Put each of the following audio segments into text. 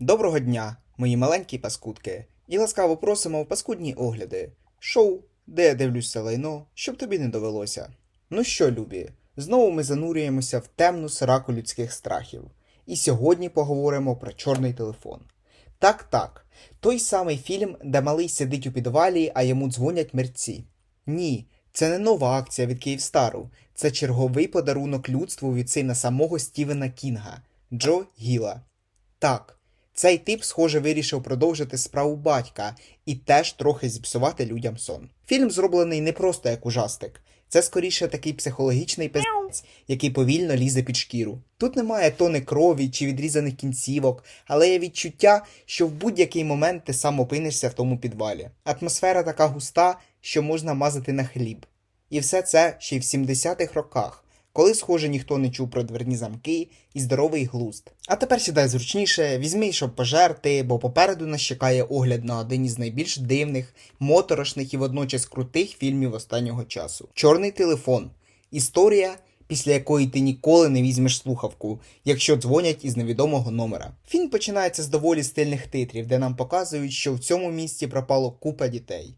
Доброго дня, мої маленькі паскудки, і ласкаво просимо в паскудні огляди. Шоу, де я дивлюся лайно, щоб тобі не довелося. Ну що, любі, знову ми занурюємося в темну сраку людських страхів. І сьогодні поговоримо про чорний телефон. Так, так, той самий фільм, де малий сидить у підвалі, а йому дзвонять мерці. Ні, це не нова акція від Київстару, це черговий подарунок людству від сина самого Стівена Кінга Джо Гіла. Так, цей тип, схоже, вирішив продовжити справу батька і теж трохи зіпсувати людям сон. Фільм зроблений не просто як ужастик, це скоріше такий психологічний пиздець, який повільно лізе під шкіру. Тут немає тони крові чи відрізаних кінцівок, але є відчуття, що в будь-який момент ти сам опинишся в тому підвалі. Атмосфера така густа, що можна мазати на хліб. І все це ще й в 70-х роках, коли, схоже, ніхто не чув про дверні замки і здоровий глузд. А тепер сідай зручніше, візьми, щоб пожерти, бо попереду нас чекає огляд на один із найбільш дивних, моторошних і водночас крутих фільмів останнього часу. Чорний телефон. Історія, після якої ти ніколи не візьмеш слухавку, якщо дзвонять із невідомого номера. Фільм починається з доволі стильних титрів, де нам показують, що в цьому місті пропало купа дітей.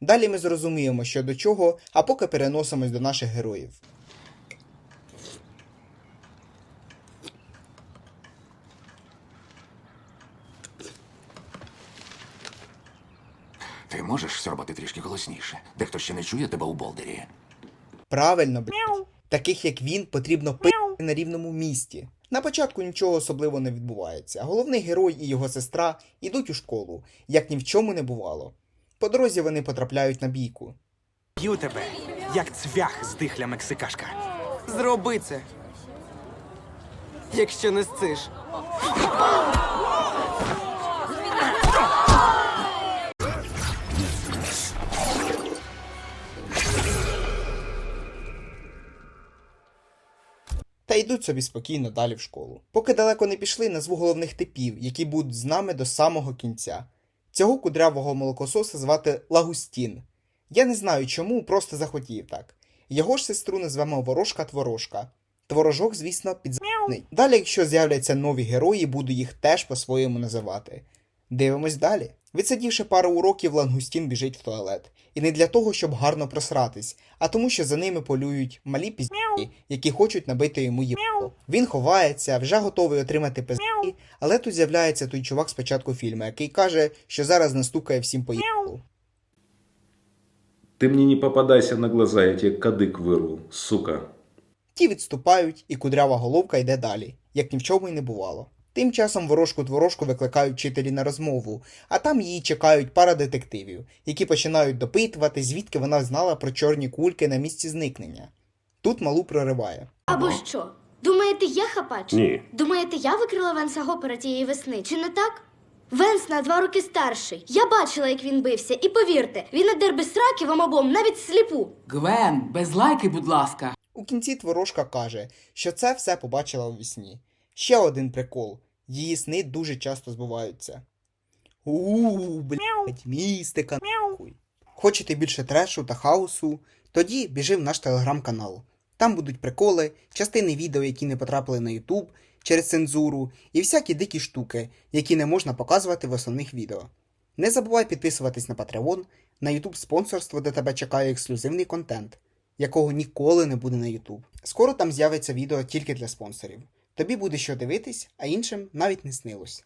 Далі ми зрозуміємо, що до чого, а поки переносимось до наших героїв. Ти можеш сьорбати трішки голосніше? Дехто ще не чує тебе у болдері. Правильно, блядь. Таких як він потрібно пити на рівному місці. На початку нічого особливо не відбувається. Головний герой і його сестра йдуть у школу, як ні в чому не бувало. По дорозі вони потрапляють на бійку. Б'ю тебе, як цвях здихля мексикашка. Зроби це. Якщо не сциш. Та йдуть собі спокійно далі в школу. Поки далеко не пішли, назву головних типів, які будуть з нами до самого кінця. Цього кудрявого молокососа звати Лагустін. Я не знаю чому, просто захотів так. Його ж сестру назвемо Ворожка Творожка. Творожок, звісно, підзаний. Далі, якщо з'являться нові герої, буду їх теж по-своєму називати. Дивимось далі. Відсидівши пару уроків, Лангустін біжить в туалет. І не для того, щоб гарно просратись, а тому, що за ними полюють малі пізді, які хочуть набити йому їбло. Він ховається, вже готовий отримати пизді, але тут з'являється той чувак з початку фільму, який каже, що зараз настукає всім по їблу. Ты мне не попадайся на глаза, я тебе кадык вырву, сука. Ті відступають, і кудрява головка йде далі, як ні в чому й не бувало. Тим часом ворожку творожку викликають вчителі на розмову, а там її чекають пара детективів, які починають допитувати, звідки вона знала про чорні кульки на місці зникнення. Тут малу прориває. Або що? Думаєте, я хапач? Ні. Думаєте, я викрила Венса Гопера тієї весни, чи не так? Венс на два роки старший. Я бачила, як він бився, і повірте, він надер без сраки вам обом, навіть сліпу. Гвен, без лайки, будь ласка. У кінці творожка каже, що це все побачила у вісні. Ще один прикол: її сни дуже часто збуваються. Ууу, блядь, містика нахуй. Хочете більше трешу та хаосу? Тоді біжи в наш телеграм-канал. Там будуть приколи, частини відео, які не потрапили на Ютуб через цензуру, і всякі дикі штуки, які не можна показувати в основних відео. Не забувай підписуватись на Patreon, на YouTube спонсорство, де тебе чекає ексклюзивний контент, якого ніколи не буде на YouTube. Скоро там з'явиться відео тільки для спонсорів. Тобі буде що дивитись, а іншим навіть не снилось.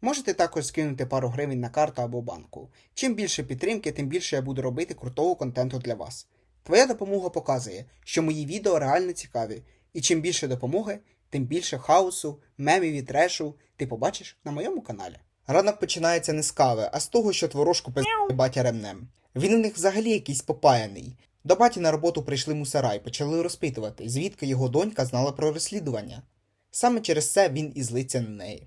Можете також скинути пару гривень на карту або банку. Чим більше підтримки, тим більше я буду робити крутого контенту для вас. Твоя допомога показує, що мої відео реально цікаві, і чим більше допомоги, тим більше хаосу, мемів і трешу ти побачиш на моєму каналі. Ранок починається не з кави, а з того, що творожку пиздає батя ремнем. Він у них взагалі якийсь попаяний. До баті на роботу прийшли мусора і почали розпитувати, звідки його донька знала про розслідування. Саме через це він і злиться на неї.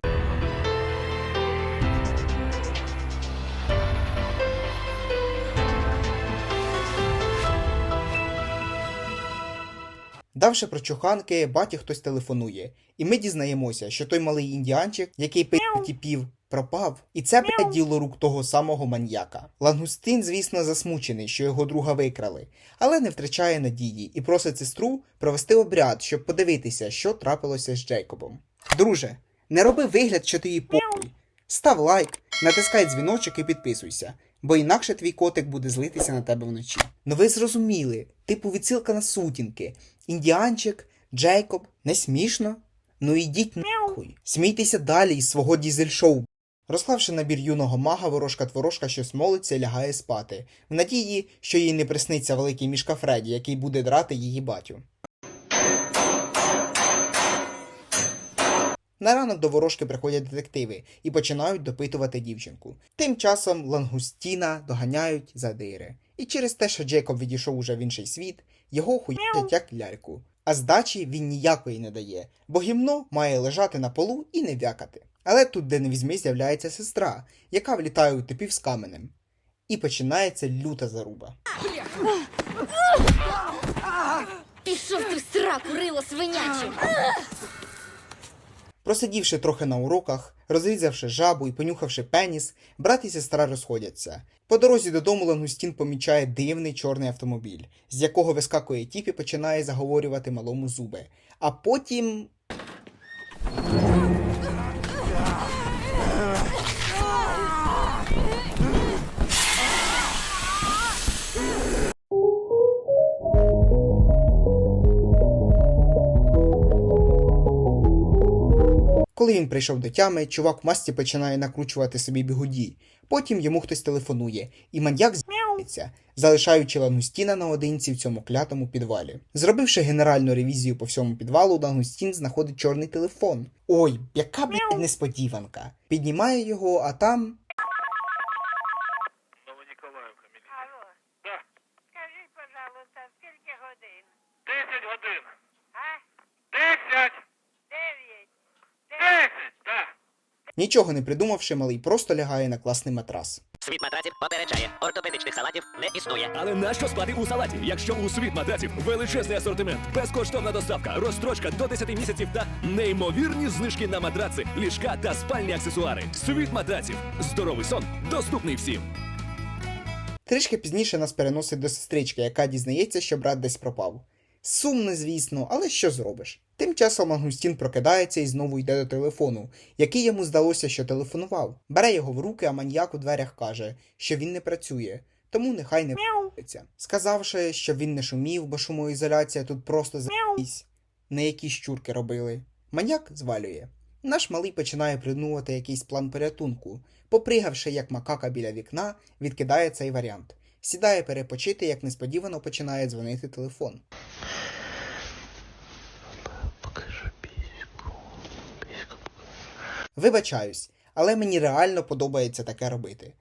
Давши про чуханки, баті хтось телефонує, і ми дізнаємося, що той малий індіанчик, який пив тіпів, пропав. І це блядь, діло рук того самого маньяка. Лангустин, звісно, засмучений, що його друга викрали, але не втрачає надії і просить сестру провести обряд, щоб подивитися, що трапилося з Джейкобом. Друже, не роби вигляд, що ти їй похуй. Став лайк, натискай дзвіночок і підписуйся, бо інакше твій котик буде злитися на тебе вночі. Ну ви зрозуміли, типу відсилка на сутінки. Індіанчик, Джейкоб, не смішно? Ну ідіть нахуй. Смійтеся далі із свого дізель-шоу. Розклавши набір юного мага, ворожка творожка щось молиться і лягає спати, в надії, що їй не присниться великий мішка Фредді, який буде драти її батю. На ранок до ворожки приходять детективи і починають допитувати дівчинку. Тим часом Лангустіна доганяють задири. І через те, що Джейкоб відійшов уже в інший світ, його хуятять як ляльку. А здачі він ніякої не дає, бо гімно має лежати на полу і не вякати. Але тут, де не візьми, з'являється сестра, яка влітає у типів з каменем. І починається люта заруба. Пішов ти в сраку, рило свиняче. Просидівши трохи на уроках, розрізавши жабу і понюхавши пеніс, брат і сестра розходяться. По дорозі додому Лангустін помічає дивний чорний автомобіль, з якого вискакує тіп і починає заговорювати малому зуби. А потім. Коли він прийшов до тями, чувак в масці починає накручувати собі бігуді. Потім йому хтось телефонує, і маньяк з'являється, залишаючи Лангустіна наодинці в цьому клятому підвалі. Зробивши генеральну ревізію по всьому підвалу, Лангустін знаходить чорний телефон. Ой, яка блядь, несподіванка. Піднімає його, а там. Нічого не придумавши, малий просто лягає на класний матрас. Світ матраців попереджає, ортопедичних салатів не існує. Але нащо спати у салаті, якщо у світ матраців величезний асортимент, безкоштовна доставка, розстрочка до 10 місяців та неймовірні знижки на матраци, ліжка та спальні аксесуари. Світ матраців. Здоровий сон доступний всім. Трішки пізніше нас переносить до сестрички, яка дізнається, що брат десь пропав. Сумно, звісно, але що зробиш? Тим часом Мангустін прокидається і знову йде до телефону, який йому здалося, що телефонував. Бере його в руки, а маньяк у дверях каже, що він не працює, тому нехай не в'ється. Сказавши, що він не шумів, бо шумоізоляція тут просто за***сь, не які щурки робили. Маньяк звалює. Наш малий починає придумувати якийсь план порятунку. Попригавши як макака біля вікна, відкидає цей варіант. Сідає перепочити, як несподівано починає дзвонити телефон. Вибачаюсь, але мені реально подобається таке робити.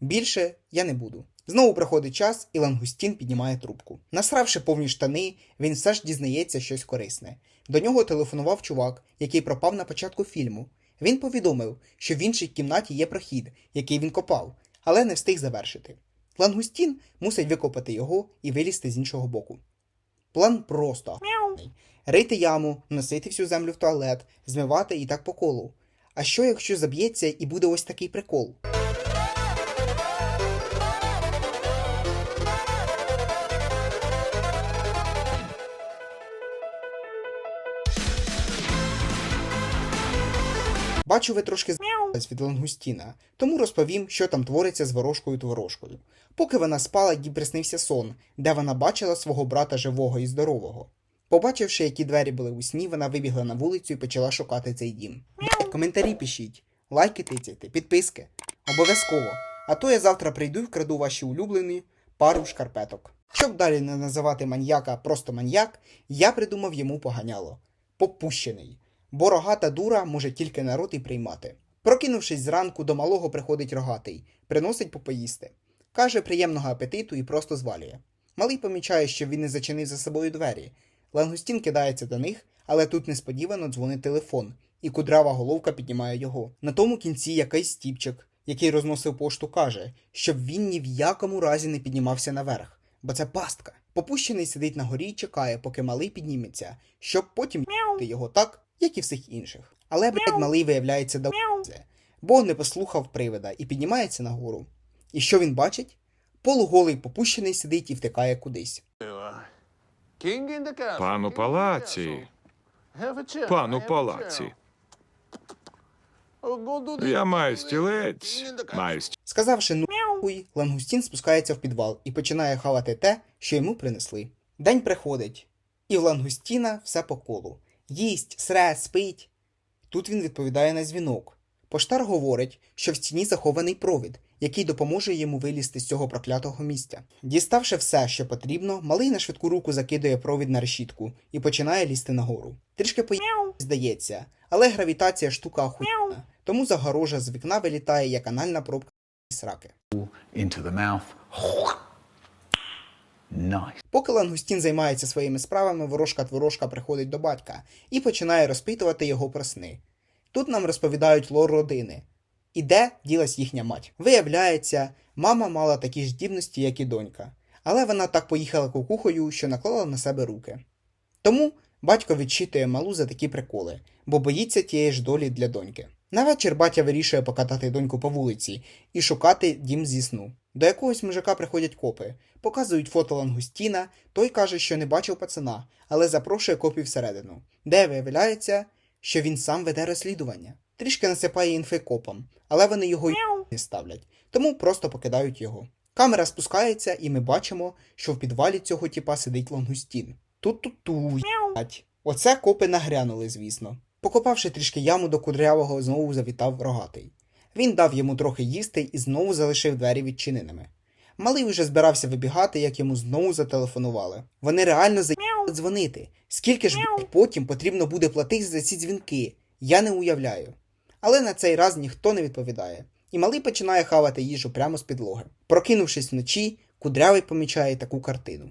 Більше я не буду. Знову приходить час, і Лангустін піднімає трубку. Насравши повні штани, він все ж дізнається щось корисне. До нього телефонував чувак, який пропав на початку фільму. Він повідомив, що в іншій кімнаті є прохід, який він копав, але не встиг завершити. Лангустін мусить викопати його і вилізти з іншого боку. План просто рити яму, носити всю землю в туалет, змивати і так по колу. А що якщо заб'ється і буде ось такий прикол? Бачу, ви трошки від Лангустіна, тому розповім, що там твориться з ворожкою творожкою. Поки вона спала, їй приснився сон, де вона бачила свого брата живого і здорового. Побачивши, які двері були у сні, вона вибігла на вулицю і почала шукати цей дім. Коментарі пишіть, лайки тицяйте, підписки. Обов'язково. А то я завтра прийду і вкраду ваші улюблені пару шкарпеток. Щоб далі не називати маньяка просто маньяк, я придумав йому поганяло. Попущений. Бо рогата дура може тільки народ і приймати. Прокинувшись зранку, до малого приходить рогатий, приносить попоїсти. Каже приємного апетиту і просто звалює. Малий помічає, що він не зачинив за собою двері. Лангустін кидається до них, але тут несподівано дзвонить телефон, і кудрава головка піднімає його. На тому кінці якийсь стіпчик, який розносив пошту, каже, щоб він ні в якому разі не піднімався наверх, бо це пастка. Попущений сидить на горі і чекає, поки малий підніметься, щоб потім його так, як і всіх інших. Але, блядь, малий виявляється до бо не послухав привида і піднімається нагору. І що він бачить? Полуголий попущений сидить і втикає кудись. Пану палаці. Пану палаці. Я маю стілець. Маю стілець. Сказавши ну лангустін спускається в підвал і починає хавати те, що йому принесли. День приходить, і в лангустіна все по колу. Їсть, сре, спить. Тут він відповідає на дзвінок. Поштар говорить, що в стіні захований провід, який допоможе йому вилізти з цього проклятого місця. Діставши все, що потрібно, малий на швидку руку закидує провід на решітку і починає лізти нагору. Трішки по здається, але гравітація штука охуєнна, тому загорожа з вікна вилітає як анальна пробка сраки. into the mouth. Nice. Поки Лангустін займається своїми справами, ворожка творожка приходить до батька і починає розпитувати його про сни. Тут нам розповідають лор родини. І де ділась їхня мать? Виявляється, мама мала такі ж здібності, як і донька, але вона так поїхала кукухою, що наклала на себе руки. Тому батько відчитує малу за такі приколи, бо боїться тієї ж долі для доньки. На вечір батя вирішує покатати доньку по вулиці і шукати дім зі сну. До якогось мужика приходять копи, показують фото Лангустіна, той каже, що не бачив пацана, але запрошує копів всередину, де виявляється, що він сам веде розслідування. Трішки насипає інфи копам, але вони його й не ставлять, тому просто покидають його. Камера спускається, і ми бачимо, що в підвалі цього тіпа сидить Лангустін. Тут-ту-ту. Оце копи нагрянули, звісно. Покопавши трішки яму до кудрявого, знову завітав рогатий. Він дав йому трохи їсти і знову залишив двері відчиненими. Малий уже збирався вибігати, як йому знову зателефонували. Вони реально заїхали дзвонити. Скільки ж блядь, потім потрібно буде платити за ці дзвінки? Я не уявляю. Але на цей раз ніхто не відповідає, і малий починає хавати їжу прямо з підлоги. Прокинувшись вночі, кудрявий помічає таку картину.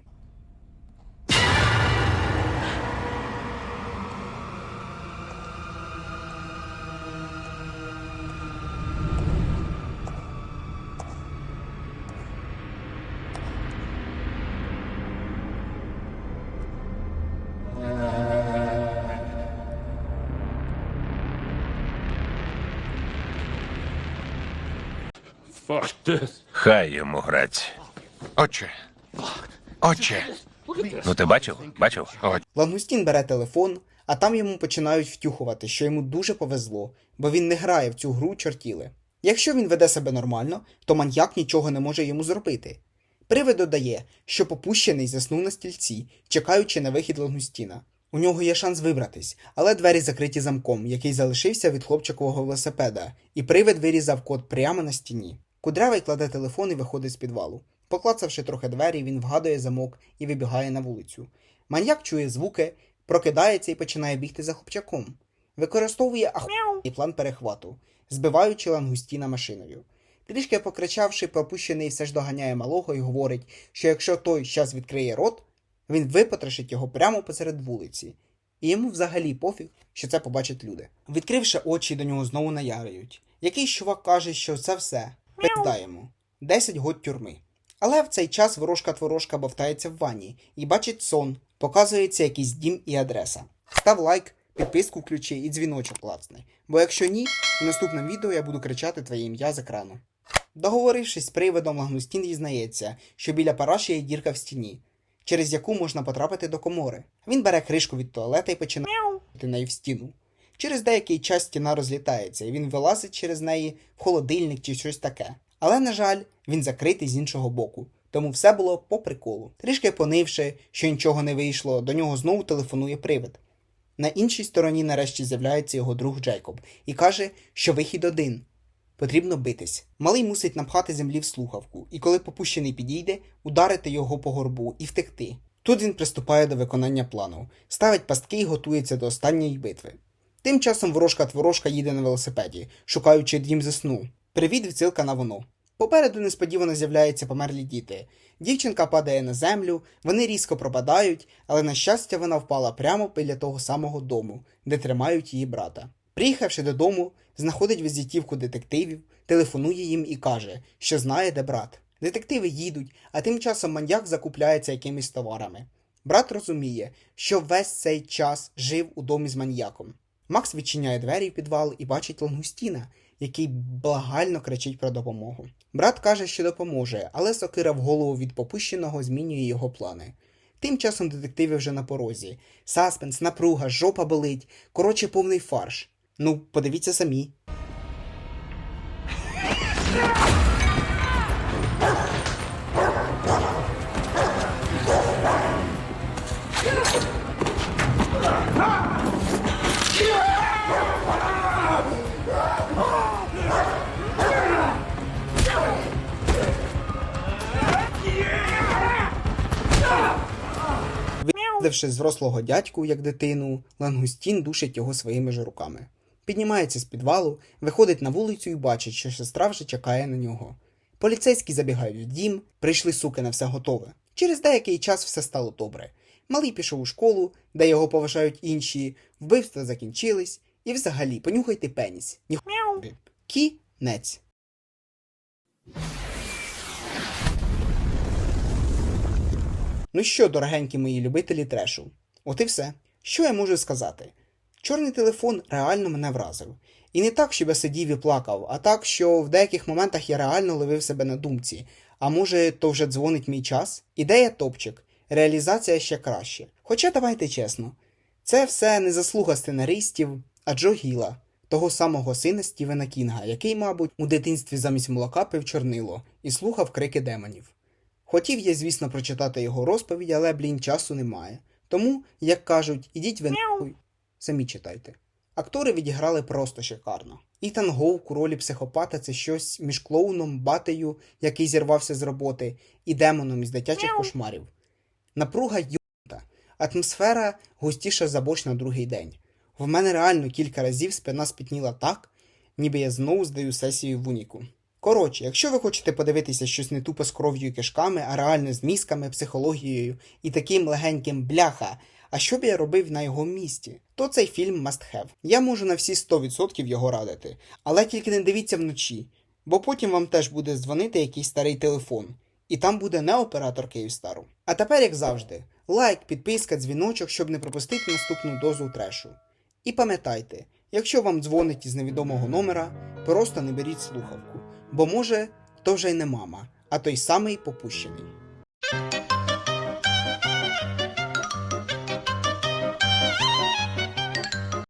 Хай йому грать. Отче. Отче. Ну ти бачив? Бачив? От. Лангустін бере телефон, а там йому починають втюхувати, що йому дуже повезло, бо він не грає в цю гру чортіли. Якщо він веде себе нормально, то маньяк нічого не може йому зробити. Привид додає, що попущений заснув на стільці, чекаючи на вихід Лангустіна. У нього є шанс вибратись, але двері закриті замком, який залишився від хлопчикового велосипеда, і привид вирізав код прямо на стіні. Кудрявий кладе телефон і виходить з підвалу. Поклацавши трохи двері, він вгадує замок і вибігає на вулицю. Маньяк чує звуки, прокидається і починає бігти за хлопчаком. Використовує ахуєнний план перехвату, збиваючи лангустіна машиною. Трішки покричавши, пропущений все ж доганяє малого і говорить, що якщо той щас відкриє рот, він випотрошить його прямо посеред вулиці. І йому взагалі пофіг, що це побачать люди. Відкривши очі, до нього знову наявлюють. Якийсь чувак каже, що це все. Пиздаємо. 10 год тюрми. Але в цей час ворожка творожка бовтається в ванні і бачить сон, показується якийсь дім і адреса. Став лайк, підписку включи і дзвіночок клацни. Бо якщо ні, в наступному відео я буду кричати твоє ім'я з екрану. Договорившись з привидом, Лагнустін дізнається, що біля параші є дірка в стіні, через яку можна потрапити до комори. Він бере кришку від туалета і починає неї в стіну. Через деякий час стіна розлітається, і він вилазить через неї в холодильник чи щось таке. Але, на жаль, він закритий з іншого боку, тому все було по приколу. Трішки понивши, що нічого не вийшло, до нього знову телефонує привид. На іншій стороні нарешті з'являється його друг Джейкоб і каже, що вихід один. Потрібно битись. Малий мусить напхати землі в слухавку, і коли попущений підійде, ударити його по горбу і втекти. Тут він приступає до виконання плану, ставить пастки і готується до останньої битви. Тим часом ворожка творожка їде на велосипеді, шукаючи дім зі сну. Привіт, відсилка на воно. Попереду несподівано з'являються померлі діти. Дівчинка падає на землю, вони різко пропадають, але на щастя вона впала прямо біля того самого дому, де тримають її брата. Приїхавши додому, знаходить візитівку детективів, телефонує їм і каже, що знає, де брат. Детективи їдуть, а тим часом маньяк закупляється якимись товарами. Брат розуміє, що весь цей час жив у домі з маньяком. Макс відчиняє двері в підвал і бачить Лангустіна, який благально кричить про допомогу. Брат каже, що допоможе, але сокира в голову від попущеного змінює його плани. Тим часом детективи вже на порозі. Саспенс, напруга, жопа болить. Коротше, повний фарш. Ну, подивіться самі. Видавши зрослого дядьку, як дитину, Лангустін душить його своїми ж руками. Піднімається з підвалу, виходить на вулицю і бачить, що сестра вже чекає на нього. Поліцейські забігають в дім, прийшли суки на все готове. Через деякий час все стало добре. Малий пішов у школу, де його поважають інші, вбивства закінчились, і взагалі понюхайте пеніс. Ніхуя. Кінець. Ну що, дорогенькі мої любителі трешу, от і все. Що я можу сказати? Чорний телефон реально мене вразив. І не так, щоб я сидів і плакав, а так, що в деяких моментах я реально ловив себе на думці. А може, то вже дзвонить мій час? Ідея топчик, реалізація ще краще. Хоча давайте чесно, це все не заслуга сценаристів, а Джо Гіла, того самого сина Стівена Кінга, який, мабуть, у дитинстві замість молока пив чорнило і слухав крики демонів. Хотів я, звісно, прочитати його розповідь, але, блін, часу немає. Тому, як кажуть, ідіть ви нахуй, самі читайте. Актори відіграли просто шикарно. Ітан Гоук у ролі психопата це щось між клоуном, батею, який зірвався з роботи, і демоном із дитячих кошмарів. Напруга юнта, атмосфера густіша за борщ на другий день. В мене реально кілька разів спина спітніла так, ніби я знову здаю сесію в уніку. Коротше, якщо ви хочете подивитися щось не тупо з кров'ю і кишками, а реально з мізками, психологією і таким легеньким бляха, а що б я робив на його місці, то цей фільм must have. Я можу на всі 100% його радити. Але тільки не дивіться вночі, бо потім вам теж буде дзвонити якийсь старий телефон, і там буде не оператор Київстару. А тепер, як завжди, лайк, підписка, дзвіночок, щоб не пропустити наступну дозу трешу. І пам'ятайте, якщо вам дзвонить із невідомого номера, просто не беріть слухавку, бо може, то вже й не мама, а той самий попущений.